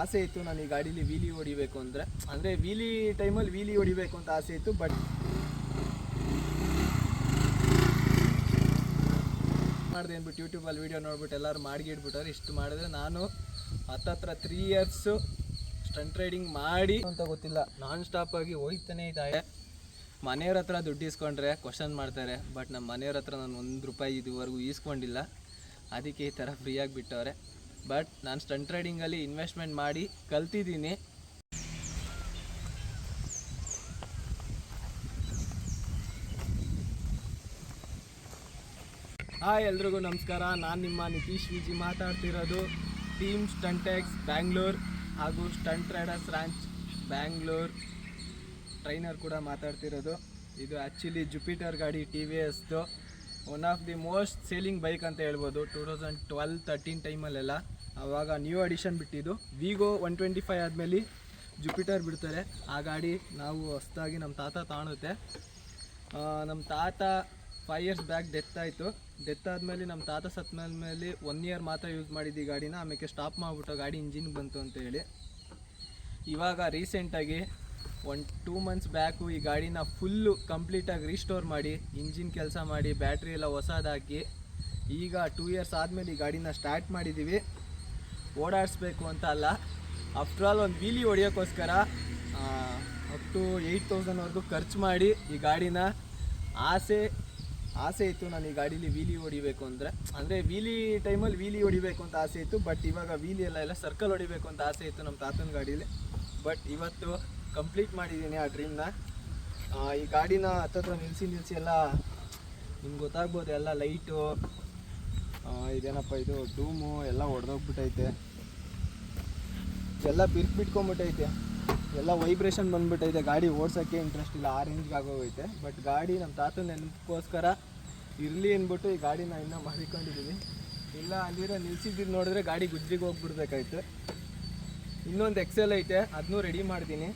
ಆಸೆ ಇತ್ತು ನಾನು ಈ ಗಾಡೀಲಿ ವೀಲಿ ಹೊಡಿಬೇಕು ಅಂದರೆ. ಅಂದರೆ ವೀಲಿ ಟೈಮಲ್ಲಿ ವೀಲಿ ಹೊಡಿಬೇಕು ಅಂತ ಆಸೆ ಇತ್ತು ಬಟ್ ಮಾಡಿದೆ ಅಂದ್ಬಿಟ್ಟು ಯೂಟ್ಯೂಬಲ್ಲಿ ವೀಡಿಯೋ ನೋಡ್ಬಿಟ್ಟು ಎಲ್ಲರೂ ಮಾಡ್ಗಿಡ್ಬಿಟ್ಟವ್ರು ಇಷ್ಟು ಮಾಡಿದ್ರೆ ನಾನು ಹತ್ತತ್ರ ತ್ರೀ ಇಯರ್ಸು ಸ್ಟಂಟ್ ರೈಡಿಂಗ್ ಮಾಡಿ ಅಂತ ಗೊತ್ತಿಲ್ಲ. ನಾನ್ ಸ್ಟಾಪ್ ಆಗಿ ಹೋಯ್ತಾನೆ ಇದ್ದಾರೆ ಮನೆಯವ್ರ ಹತ್ರ ದುಡ್ಡು ಇಸ್ಕೊಂಡ್ರೆ ಕ್ವಶನ್ ಮಾಡ್ತಾರೆ ಬಟ್ ನಮ್ಮ ಮನೆಯವ್ರ ಹತ್ರ ನಾನು ಒಂದು ರೂಪಾಯಿ ಇದುವರೆಗೂ ಈಸ್ಕೊಂಡಿಲ್ಲ. ಅದಕ್ಕೆ ಈ ಥರ ಫ್ರೀಯಾಗಿ ಬಿಟ್ಟವ್ರೆ. ಬಟ್ ನಾನು ಸ್ಟಂಟ್ ಟ್ರೇಡಿಂಗಲ್ಲಿ ಇನ್ವೆಸ್ಟ್ಮೆಂಟ್ ಮಾಡಿ ಕಲ್ತಿದ್ದೀನಿ. ಹಾಯ್ ಎಲ್ರಿಗೂ ನಮಸ್ಕಾರ. ನಾನು ನಿಮ್ಮ ನಿತೀಶ್ ವಿಜಿ ಮಾತಾಡ್ತಿರೋದು. ಟೀಮ್ ಸ್ಟಂಟೆಕ್ಸ್ ಬ್ಯಾಂಗ್ಳೂರ್ ಹಾಗೂ stunt riders ranch Bangalore trainer ಕೂಡ ಮಾತಾಡ್ತಿರೋದು. ಇದು ಆ್ಯಕ್ಚುಲಿ ಜುಪಿಟರ್ ಗಾಡಿ T V ಎಸ್ದು one of the most selling bike ಅಂತ ಹೇಳ್ಬೋದು. ಟೂ ತೌಸಂಡ್ ಟ್ವೆಲ್ ತರ್ಟೀನ್ ಟೈಮಲ್ಲೆಲ್ಲ ಆವಾಗ ನ್ಯೂ ಅಡಿಷನ್ ಬಿಟ್ಟಿದ್ದು. ವಿಗೋ ಒನ್ ಟ್ವೆಂಟಿ ಫೈವ್ ಆದಮೇಲೆ ಜುಪಿಟರ್ ಬಿಡ್ತಾರೆ. ಆ ಗಾಡಿ ನಾವು ಹೊಸ್ದಾಗಿ ನಮ್ಮ ತಾತ ತಾಣುತ್ತೆ. ನಮ್ಮ ತಾತ ಫೈವ್ ಇಯರ್ಸ್ ಬ್ಯಾಕ್ ಡೆತ್ ಆಯಿತು. ಡೆತ್ ಆದಮೇಲೆ ನಮ್ಮ ತಾತ ಸತ್ತ ಮೇಲೆ ಒನ್ ಇಯರ್ ಮಾತ್ರ ಯೂಸ್ ಮಾಡಿದ್ದು ಈ ಗಾಡಿನ. ಆಮೇಲೆ ಸ್ಟಾಪ್ ಮಾಡಿಬಿಟ್ಟು ಗಾಡಿ ಇಂಜಿನ್ ಬಂತು ಅಂತ ಹೇಳಿ. ಇವಾಗ ರೀಸೆಂಟಾಗಿ ಒನ್ ಟೂ ಮಂತ್ಸ್ ಬ್ಯಾಕು ಈ ಗಾಡಿನ ಫುಲ್ಲು ಕಂಪ್ಲೀಟಾಗಿ ರೀಸ್ಟೋರ್ ಮಾಡಿ ಇಂಜಿನ್ ಕೆಲಸ ಮಾಡಿ ಬ್ಯಾಟ್ರಿ ಎಲ್ಲ ಹೊಸದಾಕಿ ಈಗ ಟೂ ಇಯರ್ಸ್ ಆದಮೇಲೆ ಈ ಗಾಡಿನ ಸ್ಟಾರ್ಟ್ ಮಾಡಿದ್ದೀವಿ ಓಡಾಡಿಸ್ಬೇಕು ಅಂತ ಅಲ್ಲ. ಆಫ್ಟರ್ ಆಲ್ ಒಂದು ವೀಲಿ ಹೊಡಿಯೋಕ್ಕೋಸ್ಕರ ಅಪ್ ಟು ಏಯ್ಟ್ ತೌಸಂಡ್ವರೆಗೂ ಖರ್ಚು ಮಾಡಿ ಈ ಗಾಡಿನ ಆಸೆ ಆಸೆ ಇತ್ತು ನಾನು ಈ ಗಾಡೀಲಿ ವೀಲಿ ಹೊಡಿಬೇಕು ಅಂದರೆ. ಅಂದರೆ ವೀಲಿ ಟೈಮಲ್ಲಿ ವೀಲಿ ಹೊಡಿಬೇಕು ಅಂತ ಆಸೆ ಇತ್ತು ಬಟ್ ಇವಾಗ ವೀಲಿ ಎಲ್ಲ ಎಲ್ಲ ಸರ್ಕಲ್ ಹೊಡಿಬೇಕು ಅಂತ ಆಸೆ ಇತ್ತು ನಮ್ಮ ತಾತನ ಗಾಡೀಲಿ. ಬಟ್ ಇವತ್ತು ಕಂಪ್ಲೀಟ್ ಮಾಡಿದ್ದೀನಿ ಆ ಡ್ರೀಮ್ನ ಈ ಗಾಡಿನ ಹತ್ತತ್ರ ನಿಲ್ಲಿಸಿ ನಿಲ್ಲಿಸಿ ಎಲ್ಲ ನಿಮ್ಗೆ ಗೊತ್ತಾಗ್ಬೋದು, ಎಲ್ಲ ಲೈಟು ಇದೇನಪ್ಪ ಇದು ಡೂಮು ಎಲ್ಲ ಹೊಡೆದೋಗ್ಬಿಟ್ಟೈತೆ ಎಲ್ಲ ಬಿರ್ಕ್ ಬಿಟ್ಕೊಂಬಿಟ್ಟೈತೆ ಎಲ್ಲ ವೈಬ್ರೇಷನ್ ಬಂದ್ಬಿಟ್ಟೈತೆ ಗಾಡಿ ಓಡ್ಸೋಕ್ಕೆ ಇಂಟ್ರೆಸ್ಟ್ ಇಲ್ಲ, ಆ ರೇಂಜ್ಗೆ ಆಗೋಗೈತೆ. ಬಟ್ ಗಾಡಿ ನಮ್ಮ ತಾತ ನೆನಪಕ್ಕೋಸ್ಕರ ಇರಲಿ ಅಂದ್ಬಿಟ್ಟು ಈ ಗಾಡಿನ ಇನ್ನೂ ಮಾಡಿಕೊಂಡಿದ್ದೀನಿ ಇಲ್ಲ ಅಲ್ಲಿರೋ ನಿಲ್ಸಿದ್ದು ನೋಡಿದ್ರೆ ಗಾಡಿ ಗುಜ್ರಿಗೆ ಹೋಗ್ಬಿಡ್ಬೇಕಾಯ್ತು. ಇನ್ನೊಂದು ಎಕ್ಸೆಲ್ ಐತೆ ಅದನ್ನೂ ರೆಡಿ ಮಾಡ್ತೀನಿ.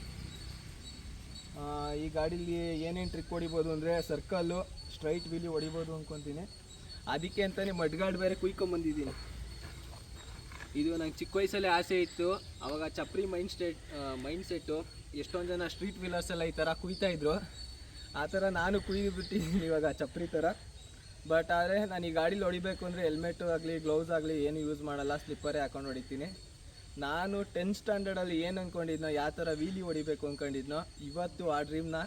ಈ ಗಾಡೀಲಿ ಏನೇನು ಟ್ರಿಕ್ ಹೊಡಿಬೋದು ಅಂದರೆ ಸರ್ಕಲ್ಲು ಸ್ಟ್ರೈಟ್ ವೀಲಿ ಹೊಡಿಬೋದು ಅಂದ್ಕೊತೀನಿ ಅದಕ್ಕೆ ಅಂತಲೇ ಮಡ್ಗಾಡ್ ಬೇರೆ ಕುಯ್ಕೊಂಬಂದಿದ್ದೀನಿ ಇದು ನಂಗೆ ಚಿಕ್ಕ ವಯಸ್ಸಲ್ಲೇ ಆಸೆ ಇತ್ತು. ಅವಾಗ ಚಪ್ರಿ ಮೈಂಡ್ ಸ್ಟೇಟ್ ಮೈಂಡ್ ಸೆಟ್ಟು ಎಷ್ಟೊಂದು ಜನ ಸ್ಟ್ರೀಟ್ ವೀಲರ್ಸ್ ಎಲ್ಲ ಈ ಥರ ಕುಯ್ತಾಯಿದ್ರು ಆ ಥರ ನಾನು ಕುಯ್ದು ಬಿಟ್ಟಿದ್ದೀನಿ ಇವಾಗ ಚಪ್ರಿ ಥರ ಬಟ್ ಆದರೆ ನಾನು ಈ ಗಾಡೀಲಿ ಹೊಡಿಬೇಕು ಅಂದರೆ ಹೆಲ್ಮೆಟ್ಟು ಆಗಲಿ ಗ್ಲೌಸ್ ಆಗಲಿ ಏನು ಯೂಸ್ ಮಾಡಲ್ಲ ಸ್ಲಿಪ್ಪರೇ ಹಾಕೊಂಡು ಹೊಡಿತೀನಿ. ನಾನು ಟೆಂತ್ ಸ್ಟ್ಯಾಂಡರ್ಡಲ್ಲಿ ಏನು ಅಂದ್ಕೊಂಡಿದ್ನೋ ಯಾವ ಥರ ವೀಲಿ ಹೊಡಿಬೇಕು ಅಂದ್ಕೊಂಡಿದ್ನೋ ಇವತ್ತು ಆ ಡ್ರೀಮ್ನ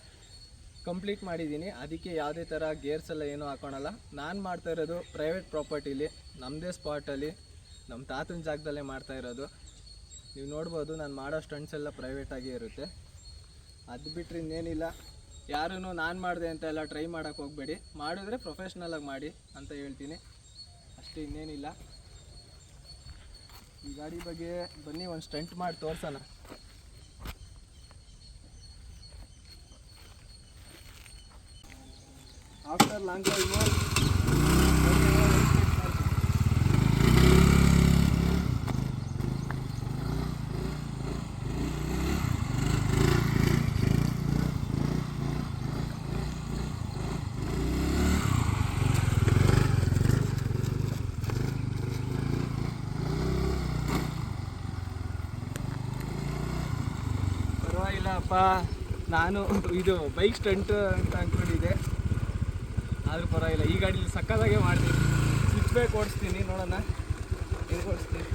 ಕಂಪ್ಲೀಟ್ ಮಾಡಿದ್ದೀನಿ ಅದಕ್ಕೆ ಯಾವುದೇ ಥರ ಗೇರ್ಸ್ ಎಲ್ಲ ಏನೂ ಹಾಕೊಳಲ್ಲ. ನಾನು ಮಾಡ್ತಾ ಇರೋದು ಪ್ರೈವೇಟ್ ಪ್ರಾಪರ್ಟಿಲಿ ನಮ್ಮದೇ ಸ್ಪಾಟಲ್ಲಿ ನಮ್ಮ ತಾತನ ಜಾಗದಲ್ಲೇ ಮಾಡ್ತಾ ಇರೋದು. ನೀವು ನೋಡ್ಬೋದು, ನಾನು ಮಾಡೋ ಸ್ಟಂಟ್ಸ್ ಎಲ್ಲ ಪ್ರೈವೇಟಾಗೇ ಇರುತ್ತೆ. ಅದು ಬಿಟ್ಟರೆ ಇನ್ನೇನಿಲ್ಲ. ಯಾರೂ ನಾನು ಮಾಡಿದೆ ಅಂತ ಎಲ್ಲ ಟ್ರೈ ಮಾಡೋಕ್ಕೆ ಹೋಗಬೇಡಿ. ಮಾಡಿದ್ರೆ ಪ್ರೊಫೆಷ್ನಲಾಗಿ ಮಾಡಿ ಅಂತ ಹೇಳ್ತೀನಿ. ಅಷ್ಟೇ ಇನ್ನೇನಿಲ್ಲ. ಈ ಗಾಡಿ ಬಗ್ಗೆ ಬನ್ನಿ ಒಂದು ಸ್ಟಂಟ್ ಮಾಡಿ ತೋರ್ಸೋಣ. ಆಫ್ಟರ್ ಲಾಂಗ್ ಟೈಮು ನಾನು ಇದು ಬೈಕ್ ಸ್ಟಂಟ್ ಅಂತ ಅಂದ್ಕೊಂಡಿದ್ದೆ ಆದರೂ ಪರವಾಗಿಲ್ಲ, ಈ ಗಾಡೀಲಿ ಸಕ್ಕತ್ತಾಗೆ ಮಾಡ್ತೀನಿ. ಸ್ವಿಚ್ ಬೇಕು ಓಡಿಸ್ತೀನಿ, ನೋಡೋಣ. ಓಡಿಸ್ತೀನಿ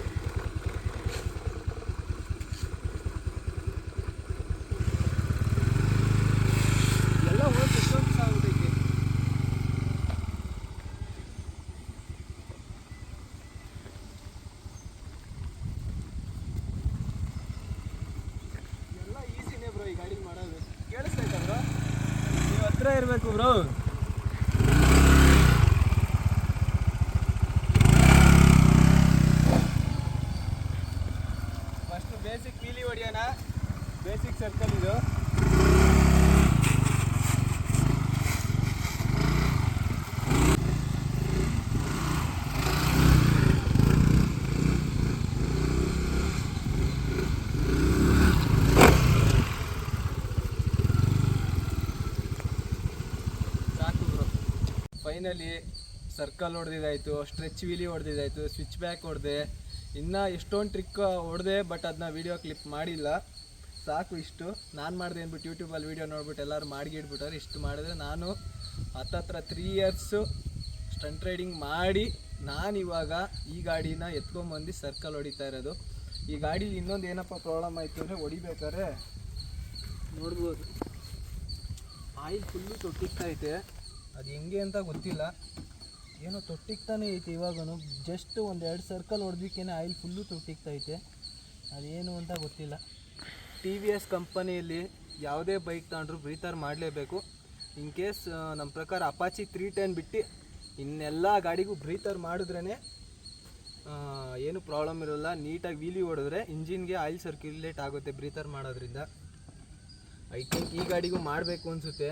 ಎಲ್ಲ ಓಡಿಸಿ ಎಷ್ಟೊಂದು ದಿವಸ ಆಗ್ಬಿಟ್ಟೈತಿ ಎಲ್ಲ ಈಸಿನೇ ಬ್ರೋ ಈ ಗಾಡಿ ಮಾಡೋದು ಕೇಳಿಸ್ತೈತಾ ಬ್ರೋ ನೀವು ಹತ್ರ ಇರಬೇಕು ಬ್ರೋ ಫಸ್ಟ್ ಬೇಸಿಕ್ ವೀಲಿ ಹೊಡಿಯೋಣ ಬೇಸಿಕ್ ಸರ್ಕಲ್ ಇದು ಸಾಕು ಬ್ರೋ ಫೈನಲಿ ಸರ್ಕಲ್ ಹೊಡೆದಿದ್ದಾಯಿತು ಸ್ಟ್ರೆಚ್ ವೀಲಿ ಹೊಡೆದಿದ್ದಾಯಿತು ಸ್ವಿಚ್ ಬ್ಯಾಕ್ ಹೊಡೆದೆ. ಇನ್ನೂ ಎಷ್ಟೊಂದು ಟ್ರಿಕ್ ಹೊಡೆದೆ ಬಟ್ ಅದನ್ನ ವೀಡಿಯೋ ಕ್ಲಿಪ್ ಮಾಡಿಲ್ಲ. ಸಾಕು ಇಷ್ಟು. ನಾನು ಮಾಡಿದೆ ಅಂದ್ಬಿಟ್ಟು ಯೂಟ್ಯೂಬಲ್ಲಿ ವೀಡಿಯೋ ನೋಡ್ಬಿಟ್ಟು ಎಲ್ಲರೂ ಮಾಡಿಗಿಡ್ಬಿಟ್ಟಾರೆ ಇಷ್ಟು ಮಾಡಿದ್ರೆ ನಾನು ಹತ್ತತ್ರ ತ್ರೀ ಇಯರ್ಸು ಸ್ಟಂಟ್ ರೈಡಿಂಗ್ ಮಾಡಿ, ನಾನು ಇವಾಗ ಈ ಗಾಡಿನ ಎತ್ಕೊಂಬಂದು ಸರ್ಕಲ್ ಹೊಡಿತಾ ಇರೋದು. ಈ ಗಾಡಿ ಇನ್ನೊಂದು ಏನಪ್ಪ ಪ್ರಾಬ್ಲಮ್ ಆಯಿತು ಅಂದರೆ ಹೊಡಿಬೇಕಾದ್ರೆ ನೋಡ್ಬೋದು. ಆಯಿಲ್ ಫುಲ್ಲು ತೊಟ್ಟಿಗ್ತೈತೆ ಅದು ಹೆಂಗೆ ಅಂತ ಗೊತ್ತಿಲ್ಲ. ಏನೋ ತೊಟ್ಟಿಗ್ತಾನೆ ಐತೆ ಇವಾಗೂ ಜಸ್ಟ್ ಒಂದು ಎರಡು ಸರ್ಕಲ್ ಹೊಡೆದಕ್ಕೇನೆ ಆಯಿಲ್ ಫುಲ್ಲು ತೊಟ್ಟಿಗ್ತೈತೆ ಅದೇನು ಅಂತ ಗೊತ್ತಿಲ್ಲ. ಟಿ ವಿ ಎಸ್ ಕಂಪನಿಯಲ್ಲಿ ಯಾವುದೇ ಬೈಕ್ ತಗೊಂಡ್ರು ಬ್ರೀತರ್ ಮಾಡಲೇಬೇಕು. ಇನ್ ಕೇಸ್ ನಮ್ಮ ಪ್ರಕಾರ ಅಪಾಚಿ ತ್ರೀ ಟೆನ್ ಬಿಟ್ಟು ಇನ್ನೆಲ್ಲ ಗಾಡಿಗೂ ಬ್ರೀತರ್ ಮಾಡಿದ್ರೇ ಏನು ಪ್ರಾಬ್ಲಮ್ ಇರೋಲ್ಲ. ನೀಟಾಗಿ ವೀಲಿ ಹೊಡೆದ್ರೆ ಇಂಜಿನ್ಗೆ ಆಯಿಲ್ ಸರ್ಕ್ಯುಲೇಟ್ ಆಗುತ್ತೆ ಬ್ರೀತರ್ ಮಾಡೋದ್ರಿಂದ. ಐ ಥಿಂಕ್ ಈ ಗಾಡಿಗೂ ಮಾಡಬೇಕು ಅನಿಸುತ್ತೆ.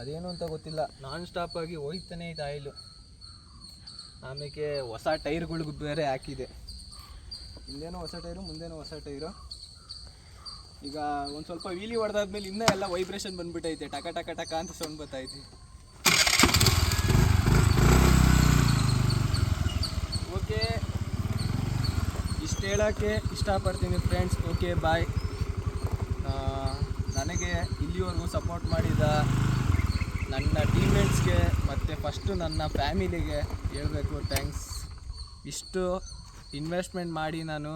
ಅದೇನು ಅಂತ ಗೊತ್ತಿಲ್ಲ. ನಾನ್ ಆಗಿ ಹೋಯ್ತಾನೆ ಇದೆ ಆಯಿಲು. ಆಮೇಲೆ ಹೊಸ ಟೈರ್ಗಳಿಗೂ ಬೇರೆ ಹಾಕಿದೆ. ಹಿಂದೇನೋ ಹೊಸ ಟೈರು, ಮುಂದೇನೋ ಹೊಸ ಟೈರು. ಈಗ ಒಂದು ಸ್ವಲ್ಪ ವೀಲಿ ಹೊಡೆದಾದ್ಮೇಲೆ ಇನ್ನೂ ಎಲ್ಲ ವೈಬ್ರೇಷನ್ ಬಂದ್ಬಿಟ್ಟೈತೆ ಟಕ ಟಕ ಟಕ ಅಂತ ಸೌಂಡ್ ಬರ್ತೈತೆ. ಓಕೆ. ಇಷ್ಟು ಹೇಳೋಕ್ಕೆ ಇಷ್ಟಪಡ್ತೀನಿ ಫ್ರೆಂಡ್ಸ್ ಓಕೆ ಬಾಯ್ ನನಗೆ ಇಲ್ಲಿವರೆಗೂ ಸಪೋರ್ಟ್ ಮಾಡಿದ ನನ್ನ ಟೀಮ್ಮೇಟ್ಸ್ಗೆ ಮತ್ತು ಫಸ್ಟು ನನ್ನ ಫ್ಯಾಮಿಲಿಗೆ ಹೇಳಬೇಕು ಥ್ಯಾಂಕ್ಸ್ ಇಷ್ಟು ಇನ್ವೆಸ್ಟ್ಮೆಂಟ್ ಮಾಡಿ ನಾನು,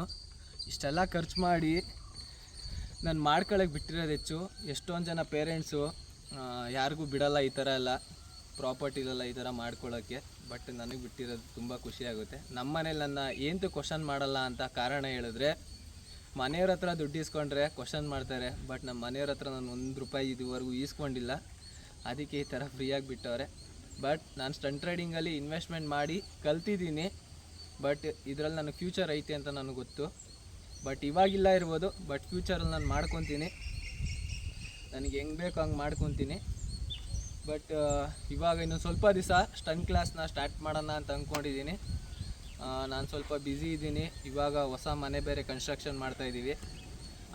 ಇಷ್ಟೆಲ್ಲ ಖರ್ಚು ಮಾಡಿ ನಾನು ಮಾಡ್ಕೊಳ್ಳೋಕೆ ಬಿಟ್ಟಿರೋದು ಹೆಚ್ಚು. ಎಷ್ಟೊಂದು ಜನ ಪೇರೆಂಟ್ಸು ಯಾರಿಗೂ ಬಿಡೋಲ್ಲ ಈ ಥರ ಎಲ್ಲ. ಪ್ರಾಪರ್ಟಿಲೆಲ್ಲ ಈ ಥರ ಮಾಡ್ಕೊಳ್ಳೋಕ್ಕೆ ಬಟ್ ನನಗೆ ಬಿಟ್ಟಿರೋದು ತುಂಬ ಖುಷಿಯಾಗುತ್ತೆ ನಮ್ಮ ಮನೇಲಿ ನನ್ನ ಏನಂತೂ ಕ್ವಶನ್ ಮಾಡಲ್ಲ ಅಂತ ಕಾರಣ ಹೇಳಿದ್ರೆ, ಮನೆಯವ್ರ ಹತ್ರ ದುಡ್ಡು ಇಸ್ಕೊಂಡ್ರೆ ಕ್ವಶನ್ ಮಾಡ್ತಾರೆ. ಬಟ್ ನಮ್ಮ ಮನೆಯವ್ರ ಹತ್ರ ನಾನು ಒಂದು ರೂಪಾಯಿ ಇದುವರೆಗೂ ಈಸ್ಕೊಂಡಿಲ್ಲ. ಅದಕ್ಕೆ ಈ ಥರ ಫ್ರೀಯಾಗಿ ಬಿಟ್ಟವ್ರೆ. ಬಟ್ ನಾನು ಸ್ಟಂಟ್ ರೈಡಿಂಗಲ್ಲಿ ಇನ್ವೆಸ್ಟ್ಮೆಂಟ್ ಮಾಡಿ ಕಲ್ತಿದ್ದೀನಿ. ಬಟ್ ಇದರಲ್ಲಿ ನನಗೆ ಫ್ಯೂಚರ್ ಐತೆ ಅಂತ ನನಗೆ ಗೊತ್ತು. ಬಟ್ ಇವಾಗಿಲ್ಲ ಇರ್ಬೋದು ಬಟ್ ಫ್ಯೂಚರಲ್ಲಿ ನಾನು ಮಾಡ್ಕೊತೀನಿ. ನನಗೆ ಹೆಂಗೆ ಬೇಕೋ ಹಂಗೆ ಮಾಡ್ಕೊತೀನಿ. ಬಟ್ ಇವಾಗ ಇನ್ನು ಸ್ವಲ್ಪ ದಿವಸ ಸ್ಟನ್ ಕ್ಲಾಸ್ನ ಸ್ಟಾರ್ಟ್ ಮಾಡೋಣ ಅಂತ ಅಂದ್ಕೊಂಡಿದ್ದೀನಿ ನಾನು ಸ್ವಲ್ಪ ಬ್ಯುಸಿ ಇದ್ದೀನಿ. ಇವಾಗ ಹೊಸ ಮನೆ ಬೇರೆ ಕನ್ಸ್ಟ್ರಕ್ಷನ್ ಮಾಡ್ತಾಯಿದ್ದೀವಿ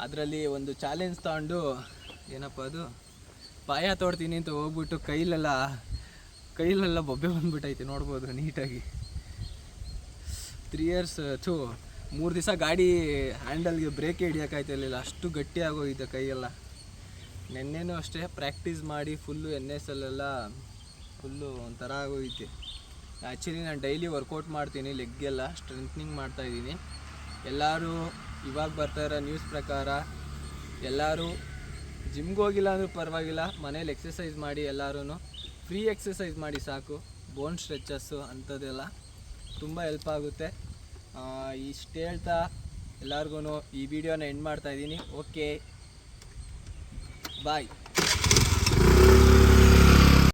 ಅದರಲ್ಲಿ ಒಂದು ಚಾಲೆಂಜ್ ತಗೊಂಡು, ಏನಪ್ಪ ಅದು? ಪಾಯ ತೋಡ್ತೀನಿ ಅಂತ ಹೋಗ್ಬಿಟ್ಟು ಕೈಲೆಲ್ಲ ಕೈಲೆಲ್ಲ ಬೊಬ್ಬೆ ಬಂದ್ಬಿಟ್ಟೈತೆ ನೋಡ್ಬೋದು ನೀಟಾಗಿ. ತ್ರೀ ಇಯರ್ಸ್ ಥೂ, ಮೂರು ದಿವಸ ಗಾಡಿ ಹ್ಯಾಂಡಲ್ಗೆ ಬ್ರೇಕ್ ಹಿಡಿಯೋಕ್ಕಾಯ್ತಿರ್ಲಿಲ್ಲ ಅಷ್ಟು ಗಟ್ಟಿ ಆಗೋಗಿದೆ ಕೈಯೆಲ್ಲ. ನೆನ್ನೆನೂ ಅಷ್ಟೇ ಪ್ರಾಕ್ಟೀಸ್ ಮಾಡಿ ಫುಲ್ಲು ಎನ್ ಎಸ್ ಅಲ್ಲೆಲ್ಲ ಫುಲ್ಲು ಒಂಥರ ಆಗೋಗಿದ್ದೆ ಆ್ಯಕ್ಚುಲಿ ನಾನು ಡೈಲಿ ವರ್ಕೌಟ್ ಮಾಡ್ತೀನಿ ಲೆಗ್ಗೆಲ್ಲ ಸ್ಟ್ರೆಂತ್ನಿಂಗ್ ಮಾಡ್ತಾಯಿದ್ದೀನಿ ಎಲ್ಲರೂ ಇವಾಗ ಬರ್ತಾ ಇರೋ ನ್ಯೂಸ್ ಪ್ರಕಾರ ಎಲ್ಲರೂ ಜಿಮ್ಗೆ ಹೋಗಿಲ್ಲ ಅಂದ್ರೆ ಪರವಾಗಿಲ್ಲ, ಮನೇಲಿ ಎಕ್ಸಸೈಸ್ ಮಾಡಿ ಎಲ್ಲರೂ ಫ್ರೀ ಎಕ್ಸಸೈಸ್ ಮಾಡಿ ಸಾಕು. ಬೋನ್ ಸ್ಟ್ರೆಚಸ್ಸು ಅಂಥದ್ದೆಲ್ಲ ತುಂಬ ಹೆಲ್ಪ್ ಆಗುತ್ತೆ. ಇಷ್ಟು ಹೇಳ್ತಾ ಎಲ್ಲರಿಗೂ ಈ ವಿಡಿಯೋನ ಎಂಡ್ ಮಾಡ್ತಾಯಿದ್ದೀನಿ ಓಕೆ ಬಾಯ್